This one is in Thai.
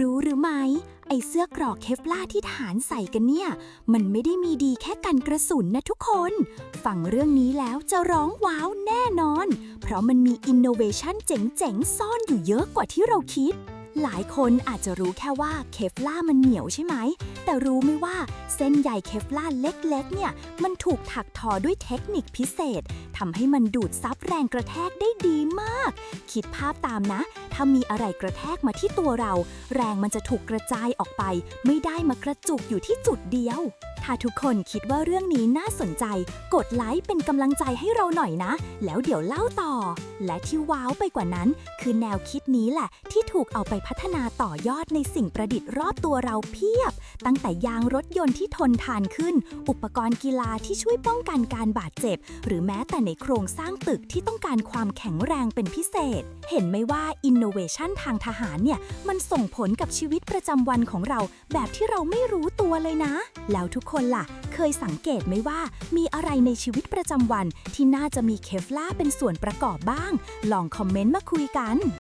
รู้หรือไหม ไอเสื้อกรอกเคฟล่าที่ทหารใส่กันเนี่ย มันไม่ได้มีดีแค่กันกระสุนนะทุกคน ฟังเรื่องนี้แล้วจะร้องว้าวแน่นอน เพราะมันมีอินโนเวชันเจ๋งๆ ซ่อนอยู่เยอะกว่าที่เราคิด หลายคนอาจจะรู้แค่ว่าเคฟล่ามันเหนียวใช่ไหม แต่รู้ไหมว่าเส้นใยเคฟล่าเล็กๆ เนี่ย มันถูกถักทอด้วยเทคนิคพิเศษทำให้มันดูดซับแรงกระแทกได้ดีมาก คิดภาพตามนะถ้ามีอะไรกระแทกมาที่ตัวเรา แรงมันจะถูกกระจายออกไป ไม่ได้มากระจุกอยู่ที่จุดเดียว ถ้าทุกคนคิดว่าเรื่องนี้น่าสนใจ กดไลค์เป็นกำลังใจให้เราหน่อยนะ แล้วเดี๋ยวเล่าต่อ และที่ว้าวไปกว่านั้น คือแนวคิดนี้แหละ ที่ถูกเอาไปพัฒนาต่อยอดในสิ่งประดิษฐ์รอบตัวเราเพียบ ตั้งแต่ยางรถยนต์ที่ทนทานขึ้น อุปกรณ์กีฬาที่ช่วยป้องกันการบาดเจ็บ หรือแม้แต่ในโครงสร้างตึกที่ต้องการความแข็งแรงเป็นพิเศษ เห็นไหมว่าอินโนเวชันทางทหารเนี่ย มันส่งผลกับชีวิตประจำวันของเรา แบบที่เราไม่รู้ตัวเลยนะ แล้วทุกคนล่ะ เคยสังเกตไหมว่า มีอะไรในชีวิตประจำวัน ที่น่าจะมีเคฟล่าเป็นส่วนประกอบบ้าง ลองคอมเมนต์มาคุยกัน